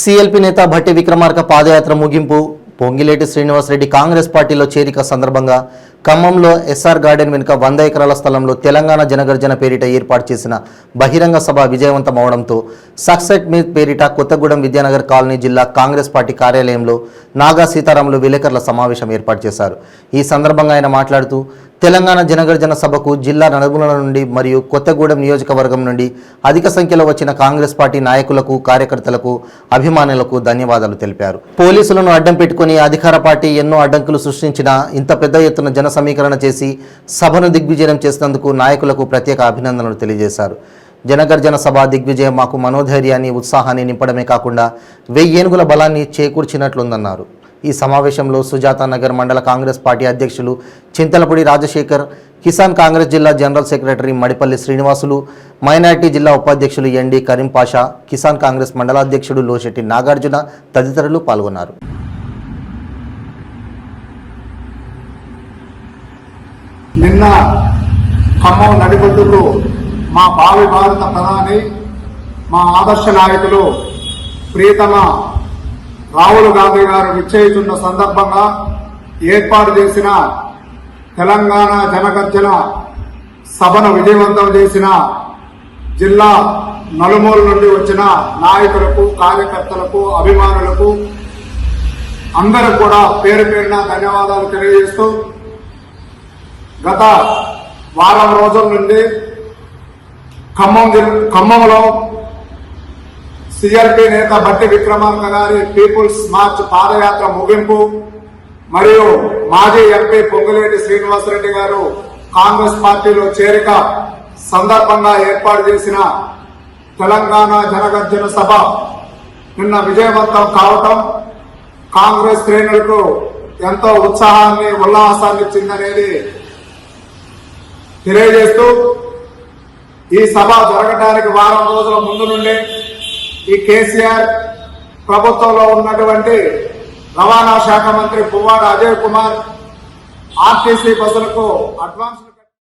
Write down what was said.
CLP నేత భట్టి విక్రమార్క పాదయాత్ర ముగింపు. పొంగిలేటి శ్రీనివాసరెడ్డి కాంగ్రెస్ పార్టీలో చేరిక సందర్భంగా ఖమ్మంలో ఎస్ఆర్ గార్డెన్ వెనుక వంద ఎకరాల స్థలంలో తెలంగాణ జనగర్జన పేరిట ఏర్పాటు చేసిన బహిరంగ సభ విజయవంతం అవడంతో సక్సెట్ మీట్ పేరిట కొత్తగూడెం విద్యానగర్ కాలనీ జిల్లా కాంగ్రెస్ పార్టీ కార్యాలయంలో నాగా సీతారాములు విలేకరుల సమావేశం ఏర్పాటు చేశారు. ఈ సందర్భంగా ఆయన మాట్లాడుతూ తెలంగాణ జనగర్జన సభకు జిల్లా నలుగుల నుండి మరియు కొత్తగూడెం నియోజకవర్గం నుండి అధిక సంఖ్యలో వచ్చిన కాంగ్రెస్ పార్టీ నాయకులకు కార్యకర్తలకు అభిమానులకు ధన్యవాదాలు తెలిపారు. పోలీసులను అడ్డం పెట్టుకుని అధికార పార్టీ ఎన్నో అడ్డంకులు సృష్టించినా ఇంత పెద్ద ఎత్తున జన సమీకరణ చేసి సభను దిగ్విజయం చేసినందుకు నాయకులకు ప్రత్యేక అభినందనలు తెలియజేశారు. జనగర్జన సభ దిగ్విజయం మాకు మనోధైర్యాన్ని ఉత్సాహాన్ని నింపడమే కాకుండా వెయ్యేనుగుల బలాన్ని చేకూర్చినట్లుందన్నారు. ఈ సమావేశంలో సుజాత నగర్ మండల కాంగ్రెస్ పార్టీ అధ్యక్షులు చింతలపూడి రాజశేఖర్ కిసాన్ కాంగ్రెస్ జిల్లా general secretary Madipalli Srinivasulu minority జిల్లా ఉపాధ్యక్షులు ఎన్డి కరీం పాషా కిసాన్ కాంగ్రెస్ మండలాధ్యక్షుడు లోశెట్టి నాగార్జున తదితరులు పాల్గొన్నారు. నిన్న ఖమ్మం నడిబొడ్డుకు మా భావి భారత ప్రధాని మా ఆదర్శ నాయకులు ప్రియతమ రాహుల్ గాంధీ గారు విచ్చేయుతున్న సందర్భంగా ఏర్పాటు చేసిన తెలంగాణ జనగర్జన సభను విజయవంతం చేసిన జిల్లా నలుమూల నుండి వచ్చిన నాయకులకు కార్యకర్తలకు అభిమానులకు అందరూ కూడా పేరు పేరున ధన్యవాదాలు తెలియజేస్తూ గత వారం రోజుల నుండి ఖమ్మం ఖమ్మంలో సిఆర్పి నేత బట్టి విక్రమార్క గారి పీపుల్స్ మార్చ్ పాదయాత్ర ముగింపు మరియు మాజీ ఎంపీ పొంగులేటి శ్రీనివాసరెడ్డి గారు కాంగ్రెస్ పార్టీలో చేరిక సందర్భంగా ఏర్పాటు చేసిన తెలంగాణ జనగర్జన సభ నిన్న విజయవంతం కావటం కాంగ్రెస్ శ్రేణులకు ఎంతో ఉత్సాహాన్ని ఉల్లాసాన్ని ఇచ్చిందనేది తెలియజేస్తూ ఈ సభ జరగటానికి వారం రోజుల ముందు నుండే ఈ కేసీఆర్ ప్రభుత్వంలో ఉన్నటువంటి రవాణా శాఖ మంత్రి పువ్వాడ అజయ్ కుమార్ ఆర్టీసీ బస్సులకు అడ్వాన్స్